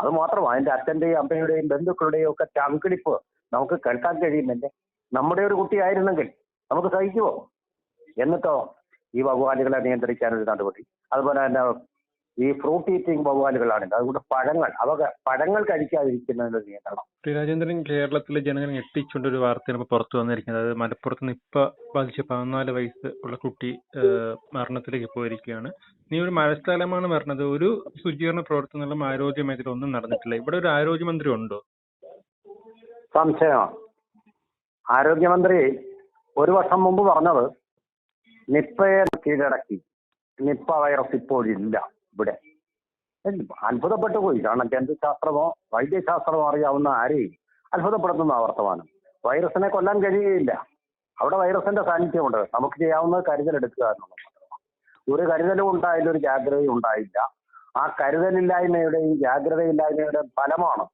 അത് മാത്രമാണ് അതിന്റെ അച്ഛന്റെയും അമ്മയുടെയും ബന്ധുക്കളുടെയും ഒക്കെ ചങ്കിടിപ്പ് നമുക്ക് കേൾക്കാൻ കഴിയുന്നില്ലേ? നമ്മുടെ ഒരു കുട്ടിയായിരുന്നെങ്കിൽ നമുക്ക് സഹിക്കുമോ എന്നിട്ടോ ഈ വവ്വാലുകളെ നിയന്ത്രിക്കാൻ ഒരു നടപടി. അതുപോലെ തന്നെ ഈ ഫ്രൂട്ട് ഈറ്റിംഗ് വവ്വാലുകളാണെങ്കിൽ അതുകൊണ്ട് പഴങ്ങൾ അവ പഴങ്ങൾ കഴിക്കാതിരിക്കുന്നതിന് നിയന്ത്രണം. ശ്രീ രാജേന്ദ്രൻ കേരളത്തിലെ ജനങ്ങൾ ഞെട്ടിച്ചുകൊണ്ട് ഒരു വാർത്തയാണ് പുറത്തു വന്നിരിക്കുന്നത്. അതായത് മലപ്പുറത്ത് നിപ്പ ബാധിച്ച പതിനാല് വയസ്സ് ഉള്ള കുട്ടി മരണത്തിലേക്ക് പോയിരിക്കുകയാണ്. നീ ഒരു മഴക്കാലമാണ് പറഞ്ഞത് ഒരു ശുചീകരണ പ്രവർത്തനങ്ങളും ആരോഗ്യ മേഖല ഒന്നും നടന്നിട്ടില്ല. ഇവിടെ ഒരു ആരോഗ്യമന്ത്രി ഉണ്ടോ? സംശയമാണ്. ആരോഗ്യമന്ത്രി ഒരു വർഷം മുമ്പ് പറഞ്ഞത് നിപ്പയെ കീഴടക്കി. നിപ്പ വൈറസ് ഇപ്പോഴില്ല. ഇവിടെ. അത്ഭുതപ്പെട്ടു പോയി കാരണം ജന്തുശാസ്ത്രമോ വൈദ്യശാസ്ത്രമോ അറിയാവുന്ന ആരെയും അത്ഭുതപ്പെടുത്തുന്ന വർത്തമാനം. വൈറസിനെ കൊല്ലാൻ കഴിയുകയില്ല. അവിടെ വൈറസിന്റെ സാന്നിധ്യമുണ്ട്. നമുക്ക് ചെയ്യാവുന്നത് കരുതലെടുക്കുക എന്നുള്ളത്. ഒരു കരുതലും ഉണ്ടായില്ല ഒരു ജാഗ്രതയും ഉണ്ടായില്ല. ആ കരുതലില്ലായ്മയുടെയും ജാഗ്രതയില്ലായ്മയുടെയും ഫലമാണ്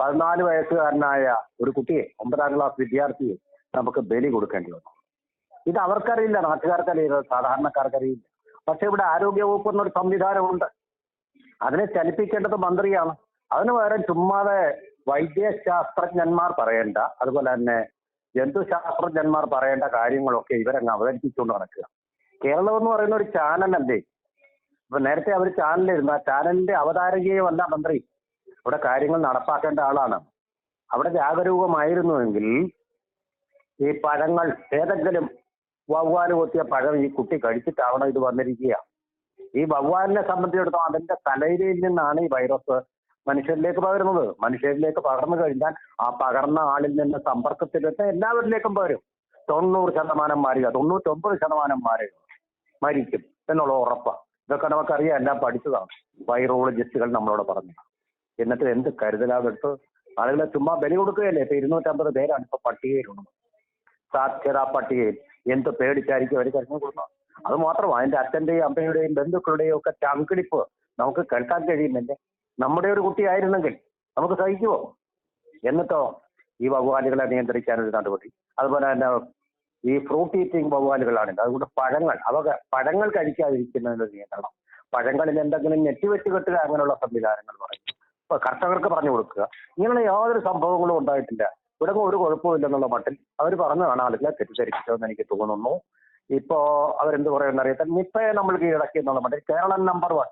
പതിനാല് വയസ്സുകാരനായ ഒരു കുട്ടിയെ ഒമ്പതാം ക്ലാസ് വിദ്യാർത്ഥിയെ നമുക്ക് ബലി കൊടുക്കേണ്ടി വന്നു. ഇത് അവർക്കറിയില്ല നാട്ടുകാർക്കറിയില്ല സാധാരണക്കാർക്കറിയില്ല. പക്ഷെ ഇവിടെ ആരോഗ്യ വകുപ്പ് എന്നൊരു സംവിധാനമുണ്ട്. അതിനെ ചലിപ്പിക്കേണ്ടത് മന്ത്രിയാണ്. അതിന് പകരം ചുമ്മാതെ വൈദ്യശാസ്ത്രജ്ഞന്മാർ പറയേണ്ട അതുപോലെ തന്നെ ജന്തുശാസ്ത്രജ്ഞന്മാർ പറയേണ്ട കാര്യങ്ങളൊക്കെ ഇവരങ്ങ് അവതരിപ്പിച്ചുകൊണ്ട് നടക്കുക. കേരളം എന്ന് പറയുന്ന ഒരു ചാനലല്ലേ? ഇപ്പൊ നേരത്തെ അവർ ചാനലിരുന്നു ആ ചാനലിന്റെ അവതാരകയുമല്ല മന്ത്രി. അവിടെ കാര്യങ്ങൾ നടപ്പാക്കേണ്ട ആളാണ്. അവിടെ ജാഗരൂകമായിരുന്നുവെങ്കിൽ ഈ പഴങ്ങൾ ഏതെങ്കിലും വവ്വാൽ കൊത്തിയ പഴം ഈ കുട്ടി കഴിച്ചിട്ടാവണം ഇത് വന്നിരിക്കുക. ഈ വവ്വാലിനെ സംബന്ധിച്ചിടത്തോളം അതിന്റെ തലയിലയിൽ നിന്നാണ് ഈ വൈറസ് മനുഷ്യരിലേക്ക് പകരുന്നത്. മനുഷ്യരിലേക്ക് പകർന്നു കഴിഞ്ഞാൽ ആ പകർന്ന ആളിൽ നിന്ന് സമ്പർക്കത്തിലെത്ത എല്ലാവരിലേക്കും പകരും. തൊണ്ണൂറ് ശതമാനം മാറുക തൊണ്ണൂറ്റൊമ്പത് ശതമാനം മാറുക മരിക്കും എന്നുള്ള ഉറപ്പാണ് ഇതൊക്കെ നമുക്കറിയാം എല്ലാം പഠിച്ചതാണ്. വൈറോളജിസ്റ്റുകൾ നമ്മളോട് പറഞ്ഞു എന്നിട്ട് എന്ത് കരുതലാകെടുത്ത് ആളുകളെ ചുമ്മാ ബലി കൊടുക്കുകയല്ലേ? ഇപ്പൊ ഇരുന്നൂറ്റമ്പത് പേരാണ് ഇപ്പൊ പട്ടികയിലുള്ളത്. സാക്ഷരതാ പട്ടികയിൽ. എന്ത് പേടിച്ചായിരിക്കും അവർ കരഞ്ഞു കൊടുക്കുന്നത് അത് മാത്രമല്ല അതിന്റെ അച്ഛന്റെയും അമ്മയുടെയും ബന്ധുക്കളുടെയും ഒക്കെ ചങ്കിടിപ്പ് നമുക്ക് കേൾക്കാൻ കഴിയുന്നില്ലേ? നമ്മുടെ ഒരു കുട്ടിയായിരുന്നെങ്കിൽ നമുക്ക് സഹിക്കുമോ എന്നിട്ടോ ഈ വവ്വാലുകളെ നിയന്ത്രിക്കാൻ ഒരു നടപടി. അതുപോലെ തന്നെ ഈ ഫ്രൂട്ട് ഈറ്റിംഗ് വവ്വാലുകളാണെങ്കിൽ അതുകൊണ്ട് പഴങ്ങൾ അവ പഴങ്ങൾ കഴിക്കാതിരിക്കുന്നതിന് നിയന്ത്രണം. പഴങ്ങളിൽ എന്തെങ്കിലും നെറ്റിവെറ്റ് കെട്ടുക അങ്ങനെയുള്ള സംവിധാനങ്ങൾ പറയും കർഷകർക്ക് പറഞ്ഞു കൊടുക്കുക. ഇങ്ങനെയുള്ള യാതൊരു സംഭവങ്ങളും ഉണ്ടായിട്ടില്ല. ഇവിടെ ഒരു കുഴപ്പമില്ലെന്നുള്ള മട്ടിൽ അവർ പറഞ്ഞതാണ് ആളുകളെ തെറ്റിദ്ധരിപ്പിച്ചതെന്ന് എനിക്ക് തോന്നുന്നു. ഇപ്പോ അവരെന്ത് പറയുന്ന അറിയാത്ത നിപ്പയെ നമ്മൾ കീഴടക്കി എന്നുള്ള മട്ടിൽ കേരളം നമ്പർ വൺ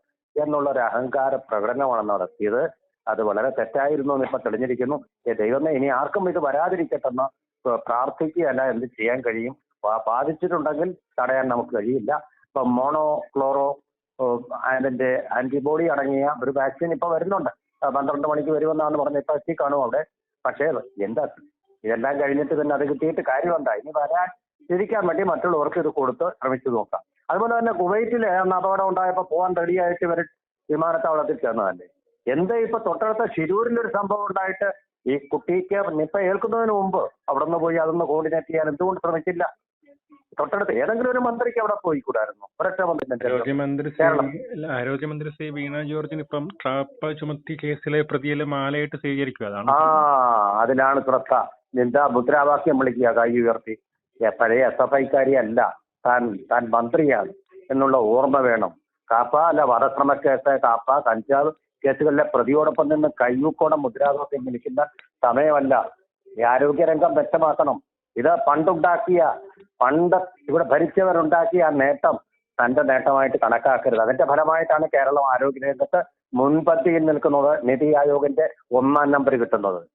എന്നുള്ള ഒരു അഹങ്കാര പ്രകടനമാണ് നടത്തിയത്. അത് വളരെ തെറ്റായിരുന്നു എന്ന് ഇപ്പൊ തെളിഞ്ഞിരിക്കുന്നു. ദൈവമേ ഇനി ആർക്കും ഇത് വരാതിരിക്കട്ടെന്ന് പ്ര- പ്രാർത്ഥിക്കുകയല്ല എന്ത് ചെയ്യാൻ കഴിയും. ബാധിച്ചിട്ടുണ്ടെങ്കിൽ തടയാൻ നമുക്ക് കഴിയില്ല. ഇപ്പൊ മോണോ ക്ലോറോ അതിന്റെ ആന്റിബോഡി അടങ്ങിയ ഒരു വാക്സിൻ ഇപ്പൊ വരുന്നുണ്ട്. പന്ത്രണ്ട് മണിക്ക് വരുമെന്നാണ് പറഞ്ഞ ഇപ്പൊ എത്തി കാണും അവിടെ. പക്ഷേ എന്താ ഇതെല്ലാം കഴിഞ്ഞിട്ട് തന്നെ അത് കിട്ടിയിട്ട് കാര്യമുണ്ടാ? ഇനി വരാൻ തിരിക്കാൻ വേണ്ടി മറ്റുള്ളവർക്ക് ഇത് കൊടുത്ത് ശ്രമിച്ചു നോക്കാം. അതുപോലെ തന്നെ കുവൈറ്റിൽ അന്ന് അപകടം ഉണ്ടായപ്പോ പോകാൻ റെഡിയായിട്ട് ഇവർ വിമാനത്താവളത്തിൽ ചേർന്നതല്ലേ എന്താ ഇപ്പൊ തൊട്ടടുത്ത ഷിരൂരിൽ ഒരു സംഭവം ഉണ്ടായിട്ട് ഈ കുട്ടിക്ക് നിപ്പ ഏൽക്കുന്നതിന് മുമ്പ് അവിടെ നിന്ന് പോയി അതൊന്ന് കോർഡിനേറ്റ് ചെയ്യാൻ എന്തുകൊണ്ട് ശ്രമിച്ചില്ല? തൊട്ടടുത്ത് ഏതെങ്കിലും ഒരു മന്ത്രിക്ക് അവിടെ പോയി കൂടായിരുന്നു? ഒരൊറ്റ മന്ത്രി ആരോഗ്യമന്ത്രി ശ്രീ വീണ ജോർജിന് ഇപ്പം ട്രാപ്പ ചുമത്തി കേസിലെ പ്രതിയിലെ മാലയിട്ട് സ്വീകരിക്കുക. അതാണ് ആ അതിലാണ് ശ്രദ്ധ. എന്താ മുദ്രാവാക്യം വിളിക്കുക കൈ ഉയർത്തി. പഴയ എസ് എഫ് ഐക്കാരി അല്ല താൻ താൻ മന്ത്രിയാണ് എന്നുള്ള ഓർമ്മ വേണം. കാപ്പ അല്ല വധശ്രമ കേസ് കാപ്പ കഞ്ചാവ് കേസുകളിലെ പ്രതിയോടൊപ്പം നിന്ന് കയ്യൂക്കോടെ മുദ്രാവാക്യം വിളിക്കുന്ന സമയമല്ല. ഈ ആരോഗ്യരംഗം വ്യക്തമാക്കണം. ഇത് പണ്ടുണ്ടാക്കിയ പണ്ട് ഇവിടെ ഭരിച്ചവരുണ്ടാക്കിയ ആ നേട്ടം തന്റെ നേട്ടമായിട്ട് കണക്കാക്കരുത്. അതിന്റെ ഫലമായിട്ടാണ് കേരളം ആരോഗ്യ രംഗത്ത് മുൻപന്തിയിൽ നിൽക്കുന്നത് നിതി ആയോഗിന്റെ ഒന്നാം നമ്പർ കിട്ടുന്നത്.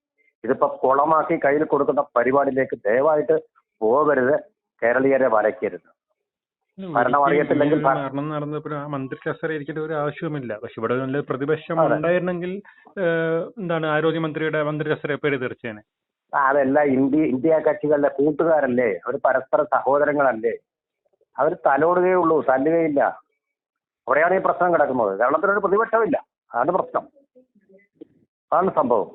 ഇതിപ്പോ കുളമാക്കി കയ്യിൽ കൊടുക്കുന്ന പരിപാടിയിലേക്ക് ദയവായിട്ട് പോകരുത്. കേരളീയരെ വലയ്ക്കരുത്. ഭരണം അറിയത്തില്ലെങ്കിൽ ഭ- മരണം നടന്നപ്പോൾ ആ ഒരു ആവശ്യവുമില്ല. പക്ഷെ ഇവിടെ നല്ല പ്രതിപക്ഷം ഉണ്ടായിരുന്നെങ്കിൽ എന്താണ് ആരോഗ്യമന്ത്രിയുടെ മന്ത്രി കസേര പേര് തീർച്ചയാണ്. അതെല്ലാം ഇന്ത്യ ഇന്ത്യ കക്ഷികളുടെ കൂട്ടുകാരല്ലേ? അവർ പരസ്പര സഹോദരങ്ങളല്ലേ? അവർ തലോടുകയുള്ളൂ തല്ലുകയില്ല. അവിടെയാണ് ഈ പ്രശ്നം കിടക്കുന്നത്. കേരളത്തിനൊരു പ്രതിപക്ഷമില്ല. അതാണ് പ്രശ്നം. അതാണ് സംഭവം.